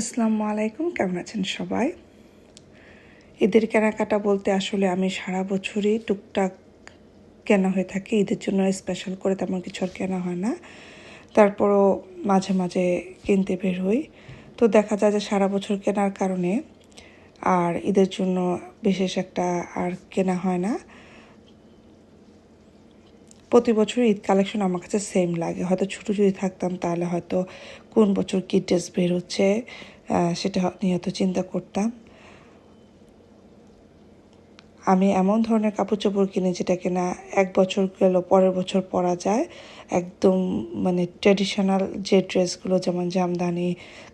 আসসালামু আলাইকুম, কেমন আছেন সবাই? ঈদের কেনাকাটা বলতে আসলে আমি সারা বছরই টুকটাক কেনা হয়ে থাকে। ঈদের জন্য স্পেশাল করে তেমন কিছু আর কেনা হয় না। তারপরও মাঝে মাঝে কিনতে বের হই। তো দেখা যায় যে সারা বছর কেনার কারণে আর ঈদের জন্য বিশেষ একটা আর কেনা হয় না। প্রতি বছর ঈদ কালেকশন আমার কাছে সেম লাগে। হয়তো ছোটো যদি থাকতাম, তাহলে হয়তো কোন বছর কী ড্রেস বের হচ্ছে সেটা নিয়ে হয়তো চিন্তা করতাম। আমি এমন ধরনের কাপড় চোপড় কিনি যেটা কিনা এক বছর গেল পরের বছর পরা যায়। একদম মানে ট্র্যাডিশনাল যে ড্রেসগুলো যেমন জামদানি,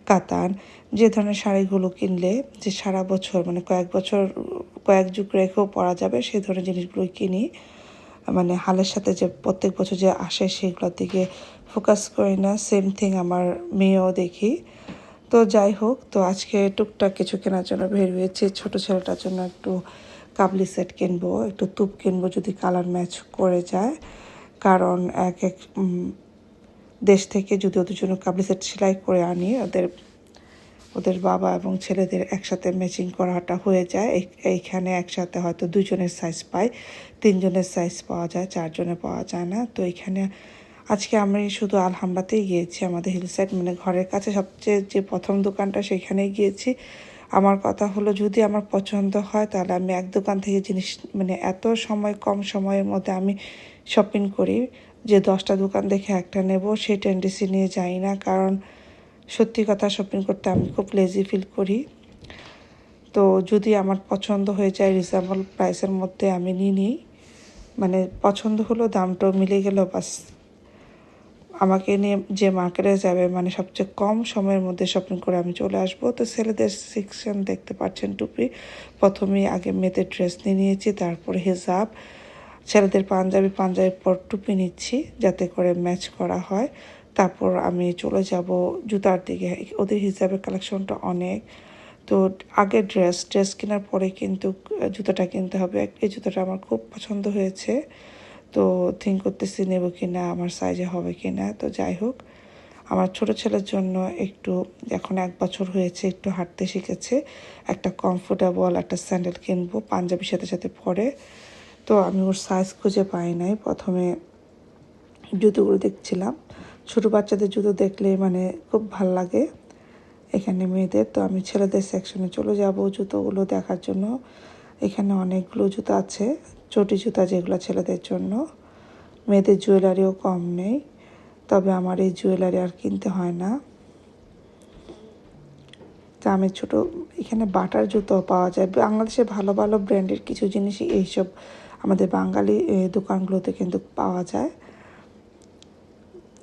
কাতান, যে ধরনের শাড়িগুলো কিনলে যে সারা বছর মানে কয়েক বছর, কয়েক যুগ রেখেও পরা যাবে, সেই ধরনের জিনিসগুলো কিনি। মানে হালের সাথে যে প্রত্যেক বছর যে আসে সেগুলোর দিকে ফোকাস করি না। সেম থিং আমার মেয়েও দেখি। তো যাই হোক, তো আজকে টুকটাক কিছু কেনার জন্য বের হয়েছি। ছোটো ছেলেটার জন্য একটু কাবলি সেট কিনবো, একটু তুপ কিনবো যদি কালার ম্যাচ করে যায়। কারণ এক এক দেশ থেকে যদি ওদের জন্য কাবলি সেট সেলাই করে আনি, ওদের ওদের বাবা এবং ছেলেদের একসাথে ম্যাচিং করাটা হয়ে যায়। এইখানে একসাথে হয়তো দুজনের সাইজ পাই তিনজনের সাইজ পাওয়া যায়, চারজনের পাওয়া যায় না। তো এখানে আজকে আমি শুধু আলহামরাতেই গিয়েছি আমাদের হিল সাইড মানে ঘরের কাছে সবচেয়ে যে প্রথম দোকানটা সেখানেই গিয়েছি। আমার কথা হলো, যদি আমার পছন্দ হয় তাহলে আমি এক দোকান থেকে জিনিস মানে এত সময়, কম সময়ের মধ্যে আমি শপিং করি যে দশটা দোকান দেখে একটা নেব সেই টেন্ডেন্সি নিয়ে যাই না। কারণ সত্যি কথা শপিং করতে আমি খুব লেজি ফিল করি। তো যদি আমার পছন্দ হয়ে যায় রিজনেবল প্রাইসের মধ্যে আমি নিই নিই। মানে পছন্দ হলো দামটাও মিলে গেল, বাস। আমাকে নিয়ে যে মার্কেটে যাবে মানে সবচেয়ে কম সময়ের মধ্যে শপিং করে আমি চলে আসব। তো ছেলেদের সেকশন দেখতে পাচ্ছেন টুপি। প্রথমেই আগে মেয়েদের ড্রেস নিয়ে নিয়েছি, তারপরে হিজাব। ছেলেদের পাঞ্জাবি, পাঞ্জাবির পর টুপি নিচ্ছি, যাতে করে ম্যাচ করা হয়। তারপর আমি চলে যাব জুতার দিকে। ওদের হিসাবে কালেকশনটা অনেক। তো আগে ড্রেস ড্রেস কেনার পরে কিন্তু জুতাটা কিনতে হবে। এই জুতাটা আমার খুব পছন্দ হয়েছে। তো থিঙ্ক করতেছি নেব কি না আমার সাইজে হবে কি না তো যাই হোক, আমার ছোট ছেলের জন্য একটু, এখন এক বছর হয়েছে, একটু হাঁটতে শিখেছে। একটা কমফোর্টেবল একটা স্যান্ডেল কিনবো, পাঞ্জাবির সাথে সাথে পরে। তো আমি ওর সাইজ খুঁজে পাই নাই। প্রথমে জুতোগুলো দেখছিলাম। ছোটো বাচ্চাদের জুতো দেখলে মানে খুব ভালো লাগে এখানে মেয়েদের। তো আমি ছেলেদের সেকশনে চলে যাব জুতোগুলো দেখার জন্য। এখানে অনেকগুলো জুতো আছে, চটি জুতা যেগুলো ছেলেদের জন্য। মেয়েদের জুয়েলারিও কম নেই, তবে আমার এই জুয়েলারি আর কিনতে হয় না। তা আমি ছোটো, এখানে বাটার জুতো পাওয়া যায়। বাংলাদেশে ভালো ভালো ব্র্যান্ডের কিছু জিনিসই এইসব আমাদের বাঙালি দোকানগুলোতে কিন্তু পাওয়া যায়।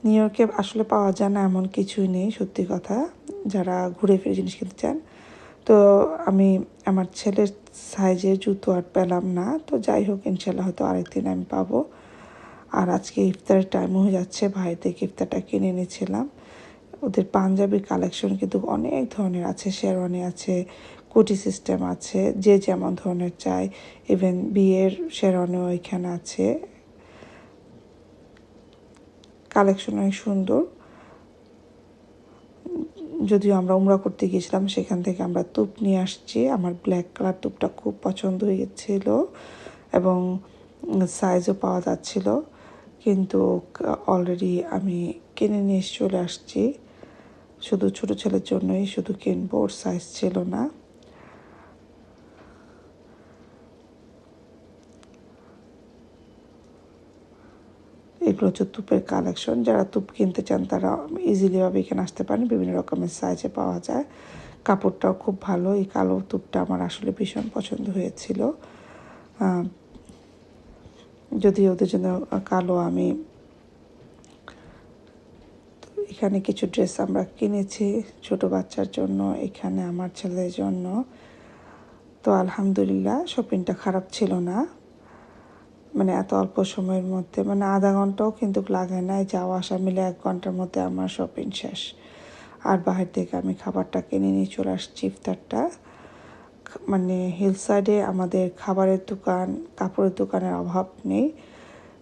নিউ ইয়র্কে আসলে পাওয়া যায় না এমন কিছুই নেই, সত্যি কথা। যারা ঘুরে ফিরে জিনিস কিনতে চান। তো আমি আমার ছেলের সাইজের জুতো আর পেলাম না। তো যাই হোক, ইনশাল্লাহ হয়তো আরেকদিন আমি পাবো। আর আজকে ইফতার টাইম হয়ে যাচ্ছে। ভাই থেকে ইফতারটা কিনে এনেছিলাম। ওদের পাঞ্জাবির কালেকশন কিন্তু অনেক ধরনের আছে। শেরওয়ানি আছে কুটি সিস্টেম আছে, যে যেমন ধরনের চাই। ইভেন বিয়ের শেরওয়ানিও এখানে আছে। কালেকশন অনেক সুন্দর। যদিও আমরা উমরা করতে গিয়েছিলাম, সেখান থেকে আমরা তুপ নিয়ে আসছি। আমার ব্ল্যাক কালার তুপটা খুব পছন্দ হয়েছিল এবং সাইজও পাওয়া যাচ্ছিল। কিন্তু অলরেডি আমি কিনে নিয়ে চলে আসছি। শুধু ছোটো ছেলের জন্যই শুধু কিনবো, ওর সাইজ ছিল না। এগুলো হচ্ছে তুপের কালেকশন যারা তুপ কিনতে চান, তারা ইজিলিভাবে এখানে আসতে পারেন। বিভিন্ন রকমের সাইজে পাওয়া যায়। কাপড়টাও খুব ভালো। এই কালো তুপটা আমার আসলে ভীষণ পছন্দ হয়েছিল। যদি ওদের জন্য কালো আমি, এখানে কিছু ড্রেস আমরা কিনেছি ছোট বাচ্চার জন্য, এখানে আমার ছেলের জন্য। তো আলহামদুলিল্লাহ শপিংটা খারাপ ছিল না। মানে এত অল্প সময়ের মধ্যে মানে আধা ঘন্টাও কিন্তু লাগে না যাওয়া আসা মিলে এক ঘণ্টার মধ্যে আমার শপিং শেষ। আর বাহির থেকে আমি খাবারটা কিনে নিয়ে চলে আসছি ইফতারটা। মানে হিল সাইডে আমাদের খাবারের দোকান, কাপড়ের দোকানের অভাব নেই।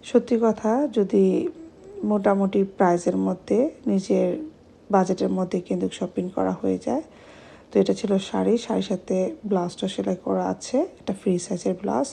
সত্যি কথা, যদি মোটামুটি প্রাইজের মধ্যে, নিজের বাজেটের মধ্যে কিন্তু শপিং করা হয়ে যায়। তো এটা ছিল শাড়ি, শাড়ির সাথে ব্লাউজটা সেলাই করা আছে এটা ফ্রি সাইজের ব্লাউজ